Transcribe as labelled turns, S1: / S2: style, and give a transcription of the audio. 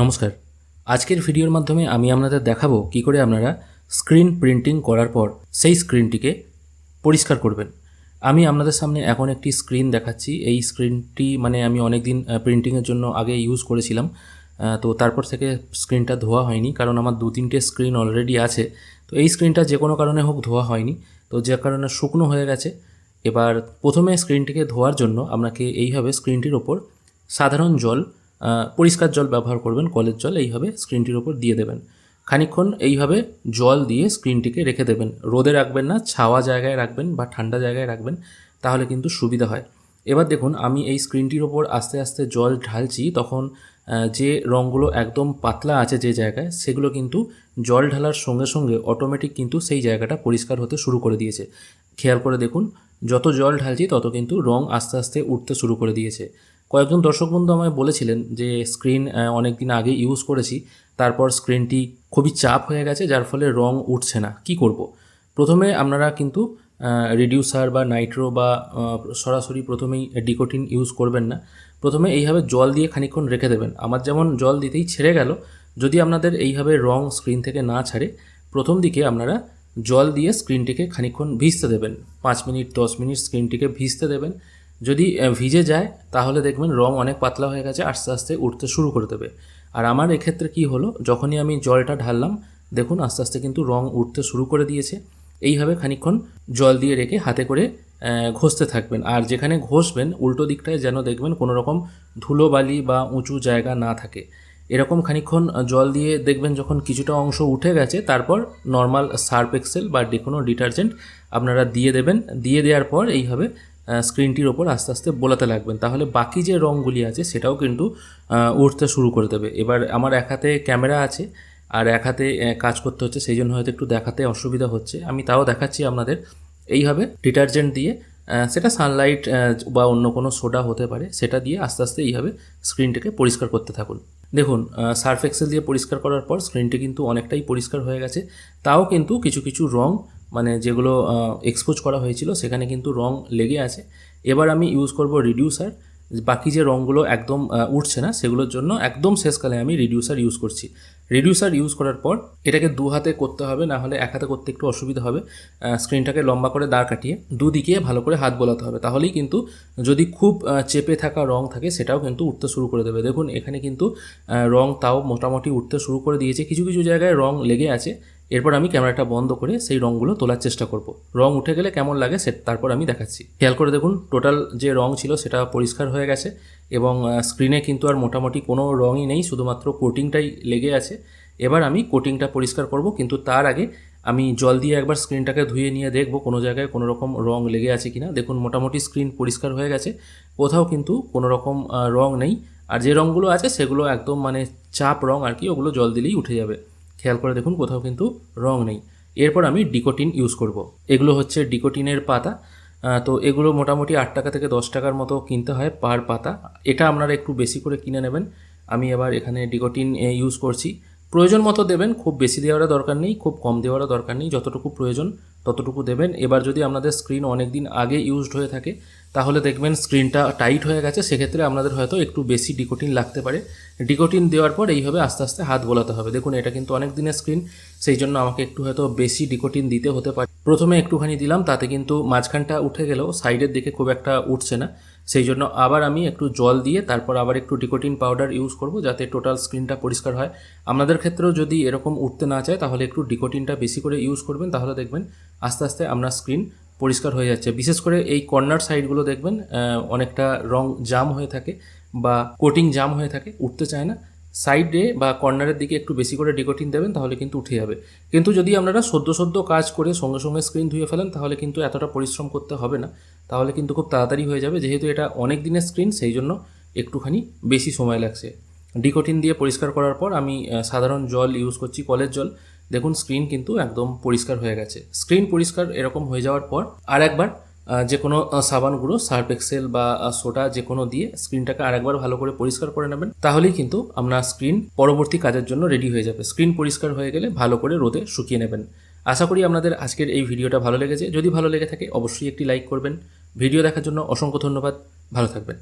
S1: নমস্কার। আজকের ভিডিওর মাধ্যমে আমি আপনাদের দেখাবো কি করে আপনারা স্ক্রিন প্রিন্টিং করার পর সেই স্ক্রিনটিকে পরিষ্কার করবেন। আমি আপনাদের সামনে এখন একটি স্ক্রিন দেখাচ্ছি। এই স্ক্রিনটি মানে আমি অনেক দিন প্রিন্টিংয়ের জন্য আগে ইউজ করেছিলাম। তো তারপর থেকে স্ক্রিনটা ধোয়া হয়নি, কারণ আমার দু তিনটে স্ক্রিন অলরেডি আছে। তো এই স্ক্রিনটা যে কোনো কারণে হোক ধোয়া হয়নি। তো যে কারণে শুকনো হয়ে গেছে। এবার প্রথমে স্ক্রিনটিকে ধোয়ার জন্য আপনাকে এইভাবে স্ক্রিনটির ওপর সাধারণ জল পরিষ্কার জল ব্যবহার করবেন, কলের জল, এইভাবে স্ক্রিনটির ওপর দিয়ে দেবেন। খানিকক্ষণ এইভাবে জল দিয়ে স্ক্রিনটিকে রেখে দেবেন। রোদে রাখবেন না, ছাওয়া জায়গায় রাখবেন বা ঠান্ডা জায়গায় রাখবেন, তাহলে কিন্তু সুবিধা হয়। এবার দেখুন, আমি এই স্ক্রিনটির ওপর আস্তে আস্তে জল ঢালছি, তখন যে রঙগুলো একদম পাতলা আছে যে জায়গায়, সেগুলো কিন্তু জল ঢালার সঙ্গে সঙ্গে অটোমেটিক কিন্তু সেই জায়গাটা পরিষ্কার হতে শুরু করে দিয়েছে। খেয়াল করে দেখুন, যত জল ঢালছি, তত কিন্তু রং আস্তে আস্তে উঠতে শুরু করে দিয়েছে। কয়েকজন দর্শক বন্ধু আমায় বলেছিলেন যে স্ক্রিন অনেক দিন আগে ইউজ করেছি, তারপর স্ক্রিনটি খুবই চাপ হয়ে গেছে, যার ফলে রং উঠছে না। কি করব। প্রথমে আপনারা কিন্তু রিডিউসার বা নাইট্রো বা সরাসরি প্রথমেই ডিকোটিন ইউজ করবেন না। প্রথমে এইভাবে জল দিয়ে খানিকক্ষণ রেখে দেবেন। আমার যেমন জল দিতেই ছেড়ে গেল, যদি আপনাদের এইভাবে রং স্ক্রিন থেকে না ছাড়ে, প্রথম দিকে আপনারা জল দিয়ে স্ক্রিনটিকে খানিকক্ষণ ভিজতে দেবেন। পাঁচ মিনিট, দশ মিনিট স্ক্রিনটিকে ভিজতে দেবেন। যদি ভিজে যায়, তাহলে দেখবেন রং অনেক পাতলা হয়ে গেছে, আস্তে আস্তে উঠতে শুরু করে দেবে। আর আমার এক্ষেত্রে কি হলো, যখনই আমি জলটা ঢাললাম, দেখুন আস্তে আস্তে কিন্তু রং উঠতে শুরু করে দিয়েছে। এইভাবে খানিকক্ষণ জল দিয়ে রেখে হাতে করে ঘষতে থাকবেন। আর যেখানে ঘষবেন, উল্টো দিকটায় যেন দেখবেন কোনো রকম ধুলোবালি বা উঁচু জায়গা না থাকে। এরকম খানিকক্ষণ জল দিয়ে দেখবেন যখন কিছুটা অংশ উঠে গেছে, তারপর নর্মাল সার্ফ এক্সেল বা যে কোনো ডিটারজেন্ট আপনারা দিয়ে দেবেন। দিয়ে দেওয়ার পর এইভাবে স্ক্রিনটির ওপর আস্তে আস্তে বোলাতে লাগবেন। তাহলে বাকি যে রঙগুলি আছে, সেটাও কিন্তু উঠতে শুরু করে দেবে। এবার আমার এক হাতে ক্যামেরা আছে, আর এক হাতে কাজ করতে হচ্ছে, সেই জন্য হয়তো একটু দেখাতে অসুবিধা হচ্ছে। আমি তাও দেখাচ্ছি আপনাদের। এইভাবে ডিটারজেন্ট দিয়ে সেটা সানলাইট বা অন্য কোনো সোডা হতে পারে, সেটা দিয়ে আস্তে আস্তে এইভাবে স্ক্রিনটাকে পরিষ্কার করতে থাকুন। দেখুন সার্ফ এক্সেল দিয়ে পরিষ্কার করার পর স্ক্রিনটি কিন্তু অনেকটাই পরিষ্কার হয়ে গেছে। তাও কিন্তু কিছু কিছু রং মানে যেগুলো এক্সপোজ করা হয়েছিল, সেখানে কিন্তু রং লেগে আছে। এবার আমি ইউজ করব রিডিউসার বাকি যে রঙগুলো একদম উঠছে না, সেগুলোর জন্য একদম শেষকালে আমি রিডিউসার ইউজ করছি। রিডিউসার ইউজ করার পর এটাকে দু হাতে করতে হবে, না হলে এক হাতে করতে একটু অসুবিধা হবে। স্ক্রিনটাকে লম্বা করে দাঁড় কাটিয়ে দুদিকে ভালো করে হাত বোলাতে হবে। তাহলেই কিন্তু যদি খুব চেপে থাকা রং থাকে, সেটাও কিন্তু উঠতে শুরু করে দেবে। দেখুন, এখানে কিন্তু রং তাও মোটামুটি উঠতে শুরু করে দিয়েছে। কিছু কিছু জায়গায় রং লেগে আছে। এরপর আমি ক্যামেরাটা বন্ধ করে সেই রঙগুলো তোলার চেষ্টা করব। রং উঠে গেলে কেমন লাগে সে তারপর আমি দেখাচ্ছি। খেয়াল করে দেখুন, টোটাল যে রং ছিল সেটা পরিষ্কার হয়ে গেছে এবং স্ক্রিনে কিন্তু আর মোটামুটি কোনো রঙই নেই, শুধুমাত্র কোটিংটাই লেগে আছে। এবার আমি কোটিংটা পরিষ্কার করব, কিন্তু তার আগে আমি জল দিয়ে একবার স্ক্রিনটাকে ধুয়ে নিয়ে দেখব কোনো জায়গায় কোনো রকম রং লেগে আছে কিনা। দেখুন, মোটামুটি স্ক্রিন পরিষ্কার হয়ে গেছে, কোথাও কিন্তু কোনো রকম রং নেই। আর যে রঙগুলো আছে সেগুলো একদম মানে চাপ রং আর কি, ওগুলো জল দিলেই উঠে যাবে। খেয়াল করে দেখুন, কোথাও কিন্তু রং নেই। এরপর আমি ডিকোটিন ইউজ করব। এগুলো হচ্ছে ডিকোটিনের পাতা। তো এগুলো মোটামুটি আট টাকা থেকে দশ টাকার মতো কিনতে হয় পার পাতা। এটা আপনারা একটু বেশি করে কিনে নেবেন। আমি আবার এখানে ডিকোটিন ইউজ করছি। প্রয়োজন মতো দেবেন, খুব বেশি দেওয়ারও দরকার নেই, খুব কম দেওয়ারও দরকার নেই, যতটুকু প্রয়োজন ততটুকু দেবেন। এবার যদি আপনাদের স্ক্রিন অনেক দিন আগে ইউজড হয়ে থাকে, তাহলে দেখবেন স্ক্রিনটা টাইট হয়ে গেছে, সেক্ষেত্রে আপনাদের হয়তো একটু বেশি ডিকোটিন লাগতে পারে। ডিকোটিন দেওয়ার পর এইভাবে আস্তে আস্তে হাত বোলাতে হবে। দেখুন, এটা কিন্তু অনেক দিনের স্ক্রিন সেই জন্য আমাকে একটু হয়তো বেশি ডিকোটিন দিতে হতে পারে। প্রথমে একটুখানি দিলাম, তাতে কিন্তু মাঝখানটা উঠে গেলেও সাইডের দিকে খুব একটা উঠছে না। সেই জন্য আবার আমি একটু জল দিয়ে তারপর আবার একটু ডিকোটিন পাউডার ইউজ করব যাতে টোটাল স্ক্রিনটা পরিষ্কার হয়। আপনাদের ক্ষেত্রেও যদি এরকম উঠতে না চায়, তাহলে একটু ডিকোটিনটা বেশি করে ইউজ করবেন, তাহলে দেখবেন আস্তে আস্তে আপনার স্ক্রিন পরিষ্কার হয়ে যাচ্ছে। বিশেষ করে এই কর্নার সাইডগুলো দেখবেন অনেকটা রং জাম হয়ে থাকে বা কোটিং জাম হয়ে থাকে, উঠতে চায় না। সাইডে বা কর্নারের দিকে একটু বেশি করে ডিকোটিন দেবেন, তাহলে কিন্তু উঠে যাবে। কিন্তু যদি আপনারা সদ্য সদ্য কাজ করে সঙ্গে সঙ্গে স্ক্রিন ধুয়ে ফেলেন, তাহলে কিন্তু এতটা পরিশ্রম করতে হবে না। তাহলে কিন্তু খুব তাড়াতাড়ি হয়ে যাবে, যেহেতু এটা অনেক দিনের স্ক্রিন, সেই জন্য একটুখানি বেশি সময় লাগছে। ডিকোটিন দিয়ে পরিষ্কার করার পর আমি সাধারণ জল ইউজ করছি, কলের জল। দেখুন, স্ক্রিন কিন্তু একদম পরিষ্কার হয়ে গেছে। স্ক্রিন পরিষ্কার এরকম হয়ে যাওয়ার পর আর একবার যে কোনো সাবান গুঁড়ো, সার্ফ এক্সেল বা সোডা যে কোনো দিয়ে স্ক্রিনটাকে আরেকবার ভালো করে পরিষ্কার করে নেবেন। তাহলেই কিন্তু আপনার স্ক্রিন পরবর্তী কাজের জন্য রেডি হয়ে যাবে। স্ক্রিন পরিষ্কার হয়ে গেলে ভালো করে রোদে শুকিয়ে নেবেন। আশা করি আপনাদের আজকের এই ভিডিওটা ভালো লেগেছে। যদি ভালো লেগে থাকে, অবশ্যই একটি লাইক করবেন। ভিডিও দেখার জন্য অসংখ্য ধন্যবাদ। ভালো থাকবেন।